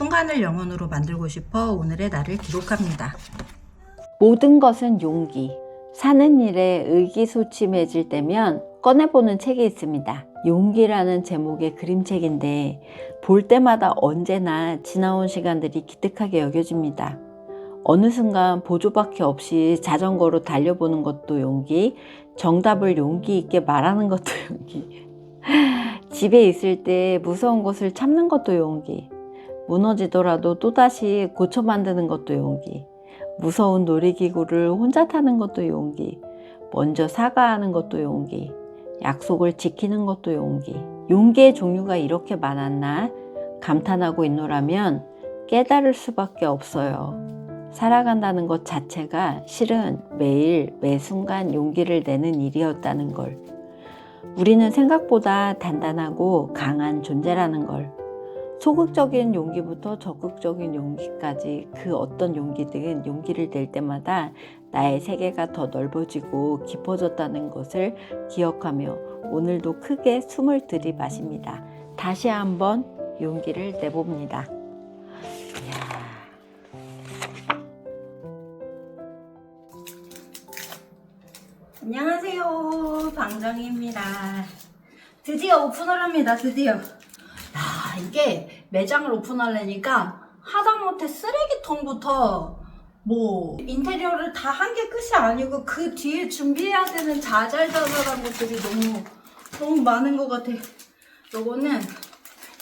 순간을 영혼으로 만들고 싶어 오늘의 나를 기록합니다. 모든 것은 용기. 사는 일에 의기소침해질 때면 꺼내보는 책이 있습니다. 용기라는 제목의 그림책인데 볼 때마다 언제나 지나온 시간들이 기특하게 여겨집니다. 어느 순간 보조바퀴 없이 자전거로 달려보는 것도 용기, 정답을 용기 있게 말하는 것도 용기, 집에 있을 때 무서운 것을 참는 것도 용기, 무너지더라도 또다시 고쳐 만드는 것도 용기, 무서운 놀이기구를 혼자 타는 것도 용기, 먼저 사과하는 것도 용기, 약속을 지키는 것도 용기. 용기의 종류가 이렇게 많았나? 감탄하고 있노라면 깨달을 수밖에 없어요. 살아간다는 것 자체가 실은 매일 매 순간 용기를 내는 일이었다는 걸. 우리는 생각보다 단단하고 강한 존재라는 걸. 소극적인 용기부터 적극적인 용기까지 그 어떤 용기든 용기를 낼 때마다 나의 세계가 더 넓어지고 깊어졌다는 것을 기억하며 오늘도 크게 숨을 들이마십니다. 다시 한번 용기를 내봅니다. 안녕하세요. 방정희입니다. 드디어 오픈을 합니다. 드디어. 야, 이게 매장을 오픈하려니까 하다못해 쓰레기통부터 뭐 인테리어를 다 한 게 끝이 아니고 그 뒤에 준비해야 되는 자잘자잘한 것들이 너무 너무 많은 것 같아. 요거는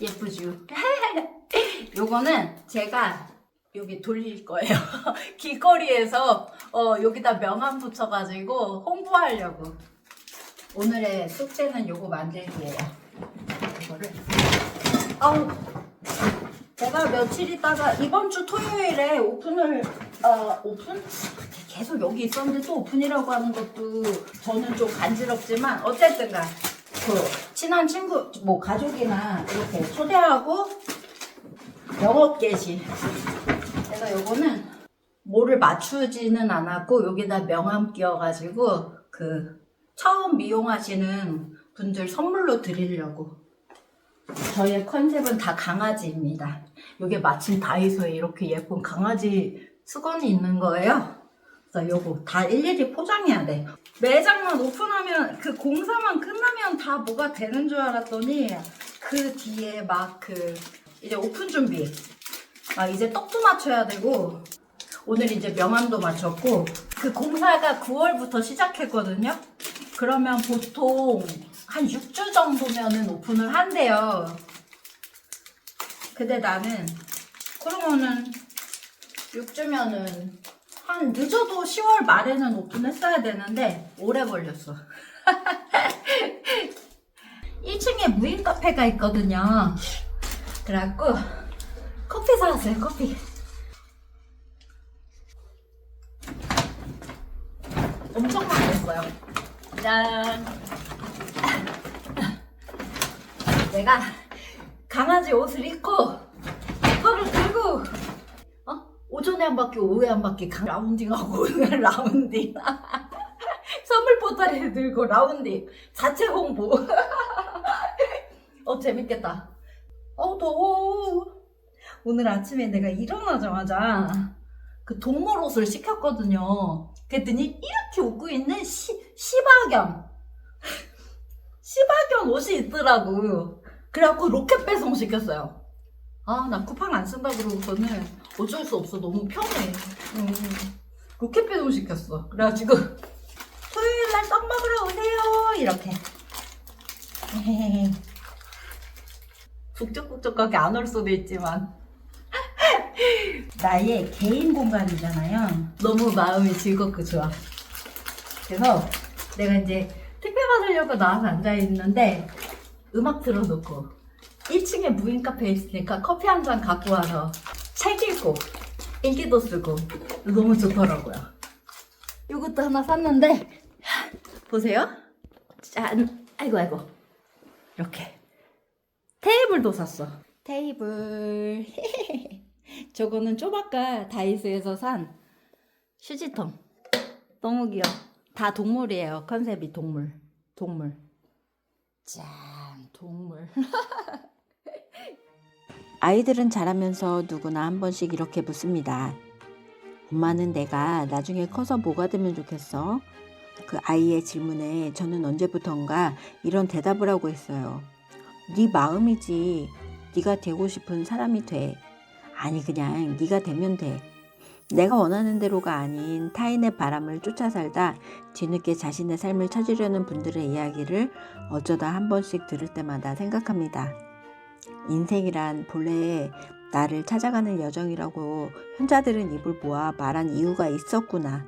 예쁘죠. 요거는 제가 여기 돌릴 거예요. 길거리에서 어, 여기다 명함 붙여가지고 홍보하려고. 오늘의 숙제는 요거 만들기예요. 이거를 아우 제가 며칠 있다가 이번 주 토요일에 오픈을 어 오픈? 계속 여기 있었는데 또 오픈이라고 하는 것도 저는 좀 간지럽지만 어쨌든 간. 그 친한 친구 뭐 가족이나 이렇게 초대하고 영업 개시 그래서 요거는 뭐를 맞추지는 않았고 여기다 명함 끼워가지고 그 처음 미용하시는 분들 선물로 드리려고 저의 컨셉은 다 강아지입니다. 이게 마침 다이소에 이렇게 예쁜 강아지 수건이 있는 거예요. 그래서 요거 다 일일이 포장해야 돼. 매장만 오픈하면 그 공사만 끝나면 다 뭐가 되는 줄 알았더니 그 뒤에 막 그 이제 오픈 준비 막 이제 떡도 맞춰야 되고 오늘 이제 명함도 맞췄고 그 공사가 9월부터 시작했거든요. 그러면 보통 한 6주 정도면은 오픈을 한대요. 근데 나는 그러면은 6주면은 한 늦어도 10월 말에는 오픈했어야 되는데 오래 걸렸어. 1층에 무인 카페가 있거든요. 그래갖고 커피 사왔어요, 커피. 엄청 많이 했어요. 짠. 내가 강아지 옷을 입고 털을 들고 어? 오전에 한 바퀴 오후에 한 바퀴 강 라운딩하고 오늘 라운딩. 선물 보따리를 들고 라운딩. 자체 홍보. 어 재밌겠다. 어 더워 오늘 아침에 내가 일어나자마자 그 동물 옷을 시켰거든요. 그랬더니 이렇게 웃고 있는 시, 시바견. 시바견 옷이 있더라고 그래갖고 로켓 배송 시켰어요. 아, 나 쿠팡 안 쓴다 그러고서는 어쩔 수 없어. 너무 편해. 음, 로켓 배송 시켰어. 그래가지고 토요일 날 떡 먹으러 오세요. 이렇게. 북적북적하게 안 올 수도 있지만 나의 개인 공간이잖아요. 너무 마음이 즐겁고 좋아. 그래서 내가 이제 택배 받으려고 나와서 앉아 있는데 음악 틀어놓고 1층에 무인 카페에 있으니까 커피 한 잔 갖고 와서 책 읽고 일기도 쓰고 너무 좋더라고요. 이것도 하나 샀는데 보세요. 짠. 아이고 아이고. 이렇게 테이블도 샀어. 테이블. 저거는 쪼박가 다이소에서 산 휴지통. 너무 귀여워. 다 동물이에요. 컨셉이 동물. 동물. 짠, 동물. 아이들은 자라면서 누구나 한 번씩 이렇게 묻습니다. 엄마는 내가 나중에 커서 뭐가 되면 좋겠어? 그 아이의 질문에 저는 언제부턴가 이런 대답을 하고 있어요. 네 마음이지. 네가 되고 싶은 사람이 돼. 아니 그냥 네가 되면 돼. 내가 원하는 대로가 아닌 타인의 바람을 쫓아 살다 뒤늦게 자신의 삶을 찾으려는 분들의 이야기를 어쩌다 한 번씩 들을 때마다 생각합니다. 인생이란 본래 나를 찾아가는 여정이라고 현자들은 입을 모아 말한 이유가 있었구나.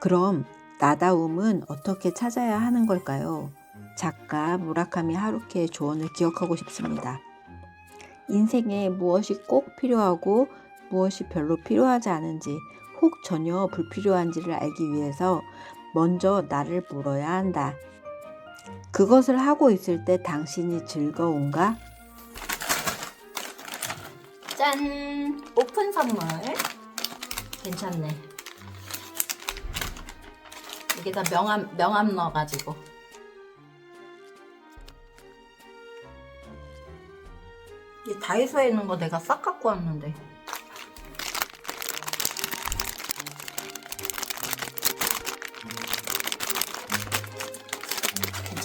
그럼 나다움은 어떻게 찾아야 하는 걸까요? 작가 무라카미 하루키의 조언을 기억하고 싶습니다. 인생에 무엇이 꼭 필요하고 무엇이 별로 필요하지 않은지 혹 전혀 불필요한지를 알기 위해서 먼저 나를 물어야 한다. 그것을 하고 있을 때 당신이 즐거운가? 짠! 오픈 선물. 괜찮네. 여기다 명함, 명함 넣어가지고. 이 다이소에 있는 거 내가 싹 갖고 왔는데.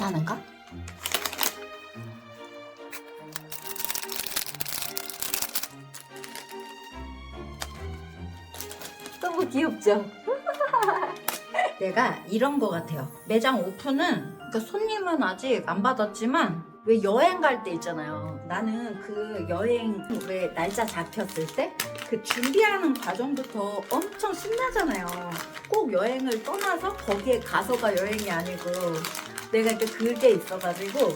괜찮은가? 너무 귀엽죠? 내가 이런 거 같아요. 매장 오픈은 그러니까 손님은 아직 안 받았지만 왜 여행 갈 때 있잖아요. 나는 그 여행 왜 날짜 잡혔을 때 그 준비하는 과정부터 엄청 신나잖아요. 꼭 여행을 떠나서 거기에 가서가 여행이 아니고 내가 이렇게 그게 있어가지고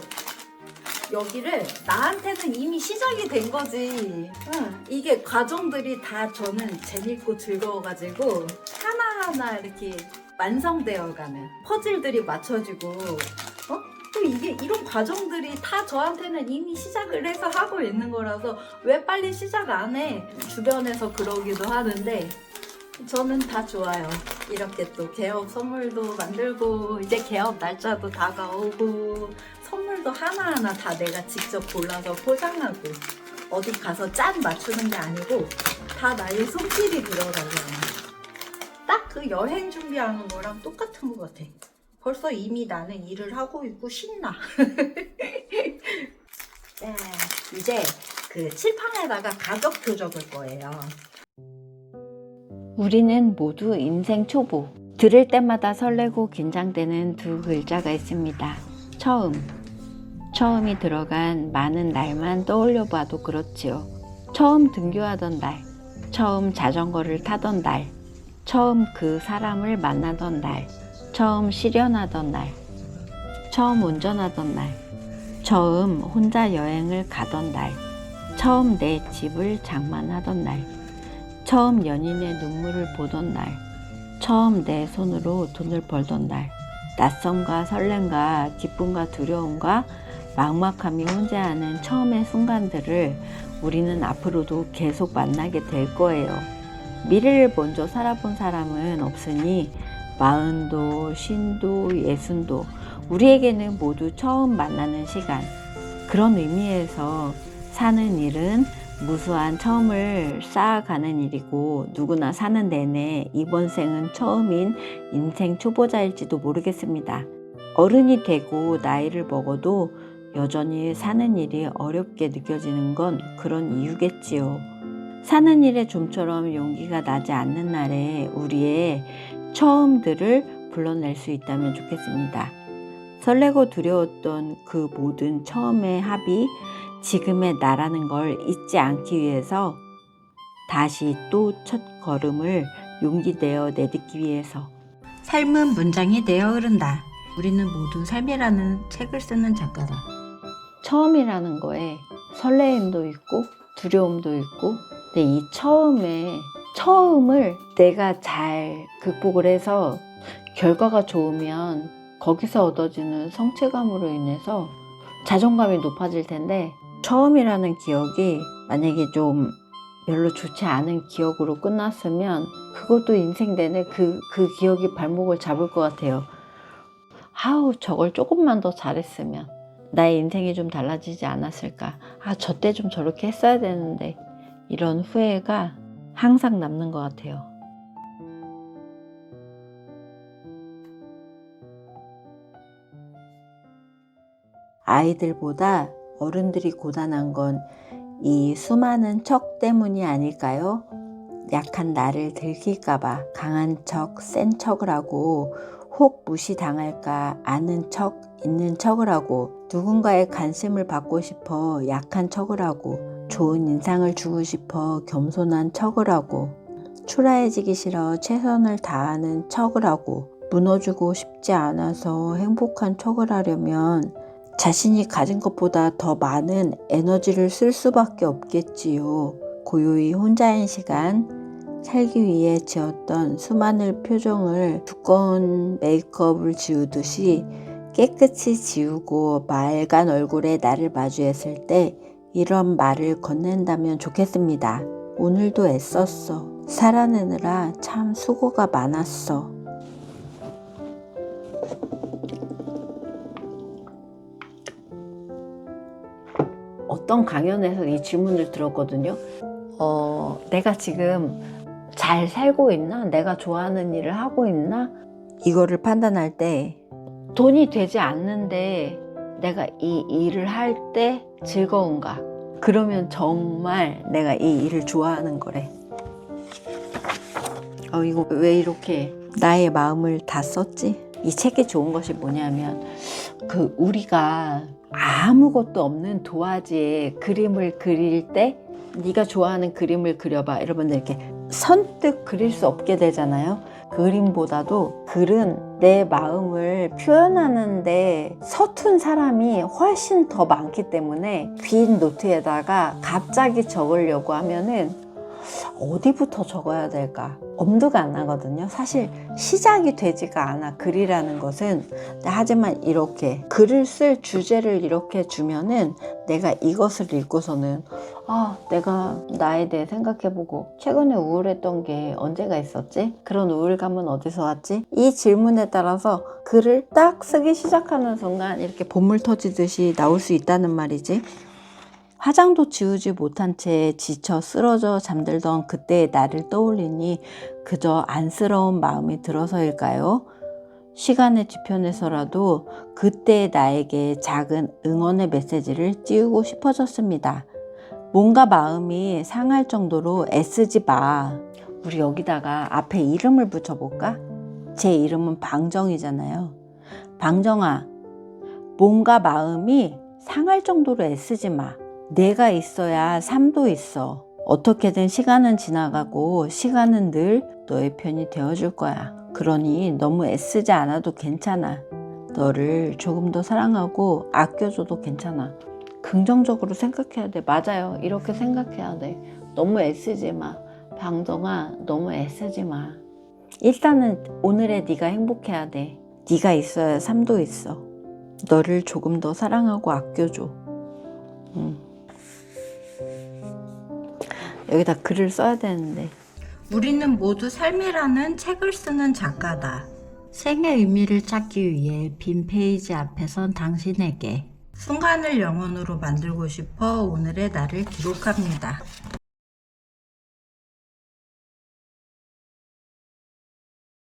여기를 나한테는 이미 시작이 된 거지. 응. 이게 과정들이 다 저는 재밌고 즐거워가지고 하나하나 이렇게 완성되어 가는 퍼즐들이 맞춰지고, 어? 또 이게 이런 과정들이 다 저한테는 이미 시작을 해서 하고 있는 거라서 왜 빨리 시작 안 해? 주변에서 그러기도 하는데 저는 다 좋아요. 이렇게 또 개업 선물도 만들고 이제 개업 날짜도 다가오고 선물도 하나하나 다 내가 직접 골라서 포장하고 어디 가서 짠 맞추는 게 아니고 다 나의 손길이 들어가잖아. 딱그 여행 준비하는 거랑 똑같은 것 같아. 벌써 이미 나는 일을 하고 있고 신나. 네, 이제 그 칠판에다가 가격 표 적을 거예요. 우리는 모두 인생 초보. 들을 때마다 설레고 긴장되는 두 글자가 있습니다. 처음. 처음이 들어간 많은 날만 떠올려 봐도 그렇지요. 처음 등교하던 날, 처음 자전거를 타던 날, 처음 그 사람을 만나던 날, 처음 실연하던 날, 처음 운전하던 날, 처음 혼자 여행을 가던 날, 처음 내 집을 장만하던 날, 처음 연인의 눈물을 보던 날, 처음 내 손으로 돈을 벌던 날, 낯섦과 설렘과 기쁨과 두려움과 막막함이 혼재하는 처음의 순간들을 우리는 앞으로도 계속 만나게 될 거예요. 미래를 먼저 살아본 사람은 없으니 마흔도, 쉰도, 예순도 우리에게는 모두 처음 만나는 시간. 그런 의미에서 사는 일은 무수한 처음을 쌓아가는 일이고 누구나 사는 내내 이번 생은 처음인 인생 초보자일지도 모르겠습니다. 어른이 되고 나이를 먹어도 여전히 사는 일이 어렵게 느껴지는 건 그런 이유겠지요. 사는 일에 좀처럼 용기가 나지 않는 날에 우리의 처음들을 불러낼 수 있다면 좋겠습니다. 설레고 두려웠던 그 모든 처음의 합이 지금의 나라는 걸 잊지 않기 위해서 다시 또 첫 걸음을 용기 내어 내딛기 위해서 삶은 문장이 되어 흐른다. 우리는 모두 삶이라는 책을 쓰는 작가다. 처음이라는 거에 설레임도 있고 두려움도 있고 근데 이 처음에 처음을 내가 잘 극복을 해서 결과가 좋으면 거기서 얻어지는 성취감으로 인해서 자존감이 높아질 텐데 처음이라는 기억이 만약에 좀 별로 좋지 않은 기억으로 끝났으면 그것도 인생 내내 그, 그 기억이 발목을 잡을 것 같아요. 아우, 저걸 조금만 더 잘했으면. 나의 인생이 좀 달라지지 않았을까. 아, 저 때 좀 저렇게 했어야 되는데. 이런 후회가 항상 남는 것 같아요. 아이들보다 어른들이 고단한 건 이 수많은 척 때문이 아닐까요? 약한 나를 들킬까봐 강한 척, 센 척을 하고 혹 무시당할까 아는 척, 있는 척을 하고 누군가의 관심을 받고 싶어 약한 척을 하고 좋은 인상을 주고 싶어 겸손한 척을 하고 초라해지기 싫어 최선을 다하는 척을 하고 무너지고 싶지 않아서 행복한 척을 하려면 자신이 가진 것보다 더 많은 에너지를 쓸 수밖에 없겠지요. 고요히 혼자인 시간, 살기 위해 지었던 수많은 표정을 두꺼운 메이크업을 지우듯이 깨끗이 지우고 맑은 얼굴에 나를 마주했을 때 이런 말을 건넨다면 좋겠습니다. 오늘도 애썼어. 살아내느라 참 수고가 많았어. 어떤 강연에서 이 질문을 들었거든요. 어, 내가 지금 잘 살고 있나? 내가 좋아하는 일을 하고 있나? 이거를 판단할 때 돈이 되지 않는데 내가 이 일을 할 때 즐거운가? 그러면 정말 내가 이 일을 좋아하는 거래. 어, 이거 왜 이렇게 나의 마음을 다 썼지? 이 책에 좋은 것이 뭐냐면 그 우리가 아무것도 없는 도화지에 그림을 그릴 때 네가 좋아하는 그림을 그려봐. 여러분들 이렇게 선뜻 그릴 수 없게 되잖아요. 그림보다도 글은 내 마음을 표현하는데 서툰 사람이 훨씬 더 많기 때문에 빈 노트에다가 갑자기 적으려고 하면은 어디부터 적어야 될까? 엄두가 안 나거든요. 사실 시작이 되지가 않아. 글이라는 것은. 하지만 이렇게 글을 쓸 주제를 이렇게 주면은 내가 이것을 읽고서는 아, 내가 나에 대해 생각해보고 최근에 우울했던 게 언제가 있었지? 그런 우울감은 어디서 왔지? 이 질문에 따라서 글을 딱 쓰기 시작하는 순간 이렇게 본물 터지듯이 나올 수 있다는 말이지. 화장도 지우지 못한 채 지쳐 쓰러져 잠들던 그때의 나를 떠올리니 그저 안쓰러운 마음이 들어서일까요? 시간의 뒤편에서라도 그때의 나에게 작은 응원의 메시지를 띄우고 싶어졌습니다. 뭔가 마음이 상할 정도로 애쓰지 마. 우리 여기다가 앞에 이름을 붙여볼까? 제 이름은 방정이잖아요. 방정아, 뭔가 마음이 상할 정도로 애쓰지 마. 내가 있어야 삶도 있어. 어떻게든 시간은 지나가고 시간은 늘 너의 편이 되어줄 거야. 그러니 너무 애쓰지 않아도 괜찮아. 너를 조금 더 사랑하고 아껴줘도 괜찮아. 긍정적으로 생각해야 돼. 맞아요. 이렇게 생각해야 돼. 너무 애쓰지 마. 방정아, 너무 애쓰지 마. 일단은 오늘의 네가 행복해야 돼. 네가 있어야 삶도 있어. 너를 조금 더 사랑하고 아껴줘. 음. 여기다 글을 써야 되는데 우리는 모두 삶이라는 책을 쓰는 작가다. 생의 의미를 찾기 위해 빈 페이지 앞에 선 당신에게 순간을 영원으로 만들고 싶어 오늘의 나를 기록합니다.